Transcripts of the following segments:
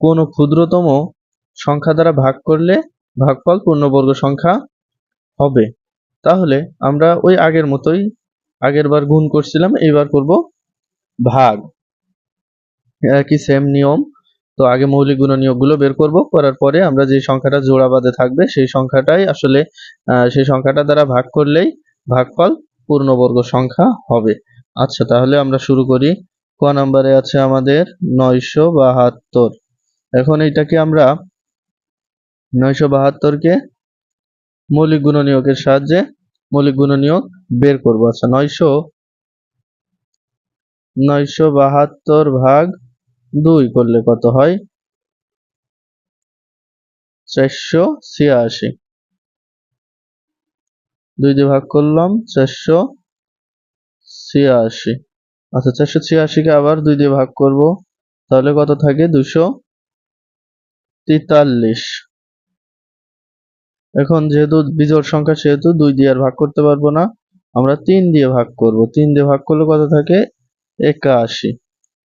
কোন ক্ষুদ্রতম সংখ্যা দ্বারা ভাগ করলে ভাগফল পূর্ণবর্গ সংখ্যা হবে। তাহলে আমরা ওই আগের মতোই আগের বার গুণ করছিলাম, এইবার করব ভাগ। একই সেম নিয়ম। তো আগে মৌলিক গুণ গুণনীয়কগুলো বের করব, করার পরে আমরা যে সংখ্যাটা জোড়া বাদে থাকবে, সেই সংখ্যাটাই আসলে সেই সংখ্যাটা দ্বারা ভাগ করলেই ভাগফল পূর্ণবর্গ সংখ্যা হবে। আচ্ছা তাহলে আমরা শুরু করি। ক নম্বরে আছে আমাদের নয়শো বাহাত্তর। এখন এইটাকে আমরা নয়শো বাহাত্তরকে মৌলিক গুণনীয়কের সাহায্যে মৌলিক গুণনীয়ক বের করব। আচ্ছা নয়শো নয়শো বাহাত্তর ভাগ দুই করলে কত হয়? চারশো ছিয়াশি। দুই দিয়ে ভাগ করলাম, চারশো ছিয়াশি। আচ্ছা চারশো ছিয়াশিকে আবার দুই দিয়ে ভাগ করব, তাহলে কত থাকে? দুশো তেতাল্লিশ। এখন যেহেতু বিজোড় সংখ্যা সেহেতু দুই দিয়ে আর ভাগ করতে পারব না, আমরা তিন দিয়ে ভাগ করব। তিন দিয়ে ভাগ করলে কত থাকে? একাশি।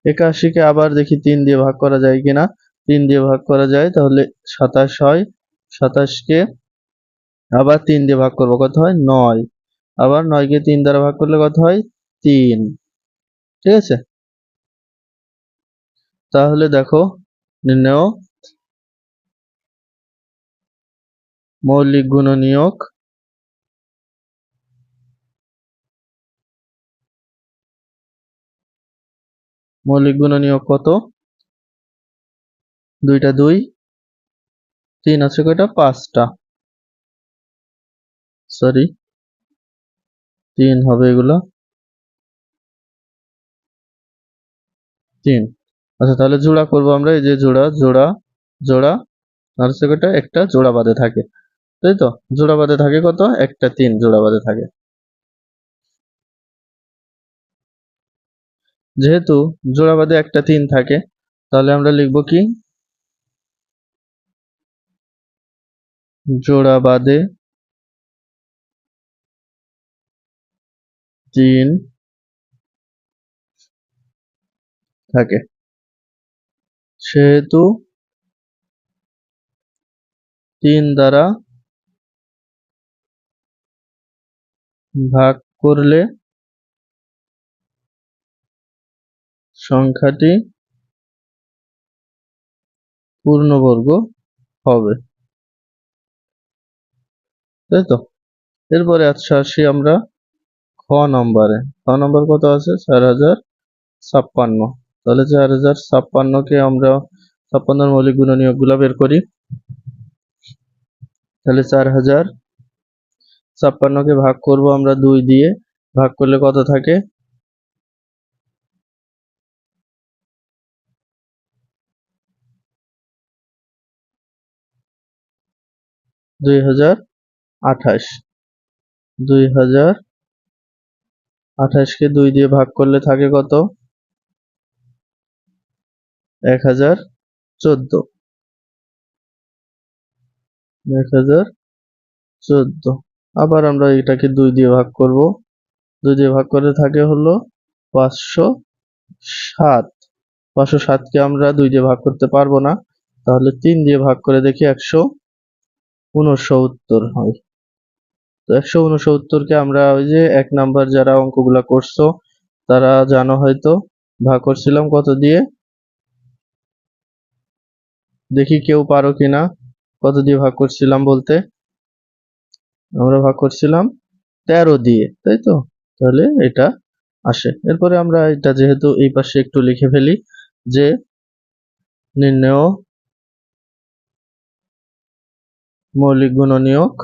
একাশিকে আবার দেখি তিন দিয়ে ভাগ করা যায় কিনা? তিন দিয়ে ভাগ করা যায়, তাহলে সাতাশ হয়। সাতাশকে আবার তিন দিয়ে ভাগ করব, কত হয়? নয়। আবার নয়কে তিন দ্বারা ভাগ করলে কত হয়? তিন। ঠিক আছে? তাহলে দেখো, নির্ণয় মৌলিক গুণনীয়ক। মৌলিক গুণনীয়ক কত? দুইটা দুই। তিন আছে কয়টা? পাঁচটা। সরি। তিন হবে এগুলো। তিন। আচ্ছা তাহলে জোড়া করব আমরা। এই যে জোড়া জোড়া জোড়া। আর কয়টা? একটা জোড়া বাদে থাকে। তাই তো? জোড়া বাদে থাকে কত? একটা তিন জোড়া বাদে থাকে। যেহেতু জোড়া বাদে একটা তিন থাকে, তাহলে আমরা লিখব কি? জোড়া বাদে তিন থাকে। সেহেতু তিন দ্বারা ভাগ করলে সংখ্যাটি পূর্ণবর্গ হবে। তাই তো? এরপরে আচ্ছা আসি আমরা খ নম্বরে। খ নম্বর কত আছে? চার হাজার ছাপ্পান্ন। তাহলে চার হাজার ছাপ্পান্নকে আমরা ছাপ্পান্নর মৌলিক গুণনীয়কগুলো বের করি। তাহলে চার হাজার ছাপ্পান্নকে ভাগ করব আমরা দুই দিয়ে। ভাগ করলে কত থাকে? দুই হাজার আঠাশ। দুই হাজার আঠাশকে দুই দিয়ে ভাগ করলে থাকে কত? এক হাজার চোদ্দ। এক হাজার চোদ্দ। আবার আমরা এটাকে দুই দিয়ে ভাগ করব। দুই দিয়ে ভাগ করে থাকে হলো পাঁচশো সাত। পাঁচশো সাতকে আমরা দুই দিয়ে ভাগ করতে পারব না। তাহলে তিন দিয়ে ভাগ করে দেখি একশো উনসত্তর হয়। তো একশো উনসত্তরকে আমরা ওই যে এক নাম্বার যারা অঙ্কগুলা করছ, তারা জানো হয়তো, ভাগ করছিলাম কত দিয়ে? দেখি কেউ পারো কিনা, কত দিয়ে ভাগ করছিলাম বলতে? আমরা ভাগ করছিলাম তেরো দিয়ে, তাই তো? তাহলে এটা আসে। এরপরে আমরা এটা যেহেতু এই পাশে একটু লিখে ফেলি যে নির্ণয় মৌলিক গুণনীয়ক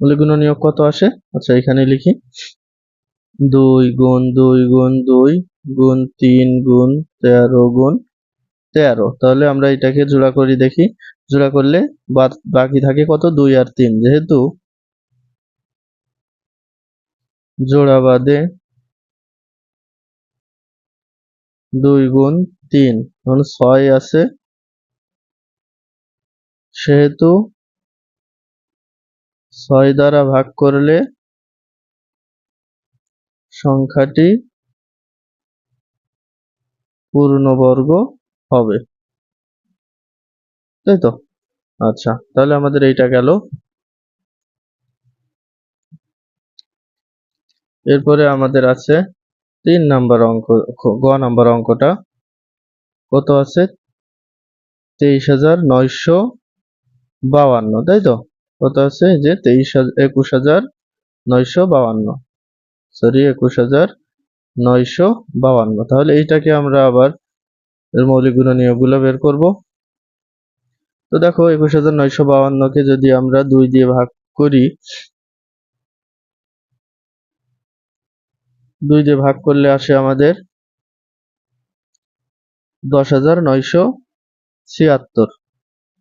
মৌলিক গুণনীয়ক কত আসে? আচ্ছা এখানে লিখি। দুই গুণ দুই গুণ দুই গুণ তিন গুণ তেরো গুণ তেরো তাহলে আমরা এটাকে জোড়া করি, দেখি। জোড়া করলে বাকি থাকে কত? দুই আর তিন। যেহেতু জোড়া বাদে দুই গুণ তিন এখন ছয় আছে। সেহেতু ছয় দ্বারা ভাগ করলে সংখ্যাটি পূর্ণবর্গ হবে। তাই তো? আচ্ছা তাহলে আমাদের এইটা গেল। এরপরে আমাদের আছে তিন নাম্বার অঙ্ক, গ নাম্বার অঙ্কটা। কত আছে? তেইশ হাজার নয়শো বাউান্ন তাই তো? কত আছে? যে তেইশ একুশ হাজার নয়শো বাউান্ন সরি, একুশ হাজার নয়শো বাউান্ন তাহলে এইটাকে আমরা আবার এর মৌলিক গুণনীয়কগুলো বের করব। তো দেখো, একুশ হাজার নয়শো বাউান্নকে যদি আমরা দুই দিয়ে ভাগ করি, দুই দিয়ে ভাগ করলে আসে আমাদের দশ হাজার নয়শো ছিয়াত্তর।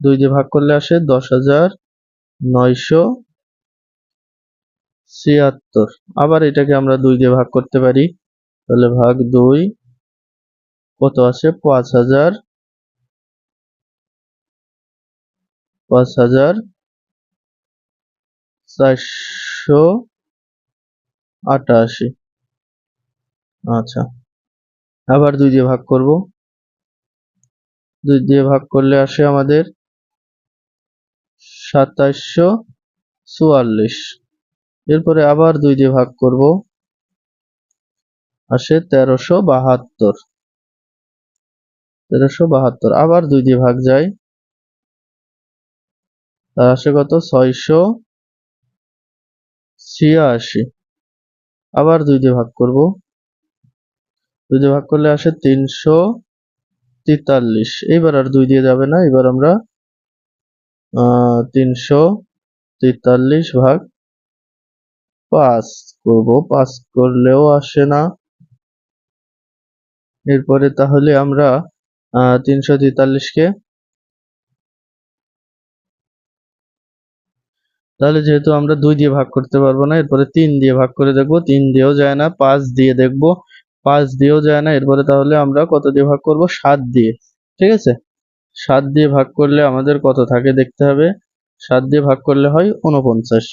দুই দিয়ে ভাগ করলে আসে দশ হাজার নয়শো ছিয়াত্তর। আবার এটাকে আমরা দুই দিয়ে ভাগ করতে পারি, তাহলে ভাগ দুই কত আসে পাঁচ হাজার। পাঁচ হাজার চারশো আটাশি। আচ্ছা। আবার দুই দিয়ে ভাগ করব। দুই দিয়ে ভাগ করলে আসে আমাদের সাতাশশো চুয়াল্লিশ। এরপরে আবার দুই দিয়ে ভাগ করব। আসে তেরোশো বাহাত্তর। তেরোশো বাহাত্তর। আবার দুই দিয়ে ভাগ যায়। তার আসে কত? ছয়শো ছিয়াশি। আবার দুই দিয়ে ভাগ করব। দুই দিয়ে ভাগ করলে আসে তিনশো তেতাল্লিশ। এইবার আর দুই দিয়ে যাবে না। এবার আমরা তিনশো তেতাল্লিশ ভাগ পাঁচ করব। পাঁচ করলেও আসে না। এরপরে তাহলে আমরা তিনশো তেতাল্লিশকে তাহলে যেহেতু আমরা দুই দিয়ে ভাগ করতে পারব না, এরপরে তিন দিয়ে ভাগ করে দেখব, তিন দিয়েও যায় না, পাঁচ দিয়ে দেখব, পাঁচ দিয়েও যায় না, এরপরে তাহলে আমরা কত দিয়ে ভাগ করব? সাত দিয়ে, ঠিক আছে? সাত দিয়ে ভাগ করলে আমাদের কত থাকে দেখতে হবে? সাত দিয়ে ভাগ করলে হয় উনপঞ্চাশ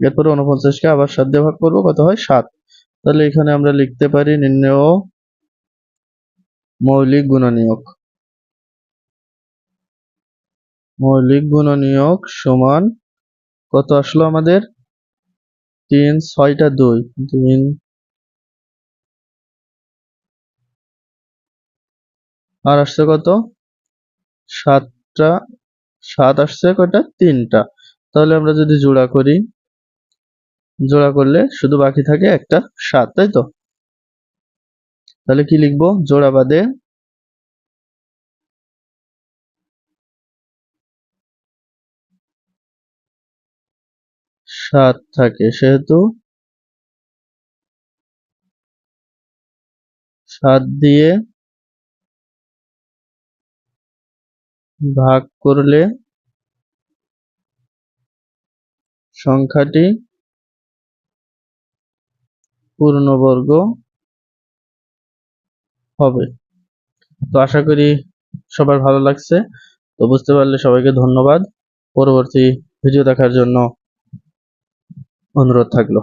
এরপরে উনপঞ্চাশকে আবার সাত দিয়ে ভাগ করব, কত হয়? সাত। তাহলে এখানে আমরা লিখতে পারি নির্ণেয় মৌলিক গুণনীয়ক। মৌলিক গুণনীয়ক সমান কত আসলো আমাদের? তিন, ছয়টা দুই। তিন, আর আসছে কত? সাতটা, সাত আসছে কয়টা? তিনটা। তাহলে আমরা যদি জোড়া করি, জোড়া করলে শুধু বাকি থাকে একটা সাত, তাই তো? তাহলে কি লিখব? জোড়া বাদে সাত থাকে সেহেতু সাত দিয়ে ভাগ করলে সংখ্যাটি পূর্ণবর্গ হবে। তো আশা করি সবার ভালো লাগছে। তো বুঝতে পারলে সবাইকে ধন্যবাদ। পরবর্তী ভিডিও দেখার জন্য অনুরোধ থাকল।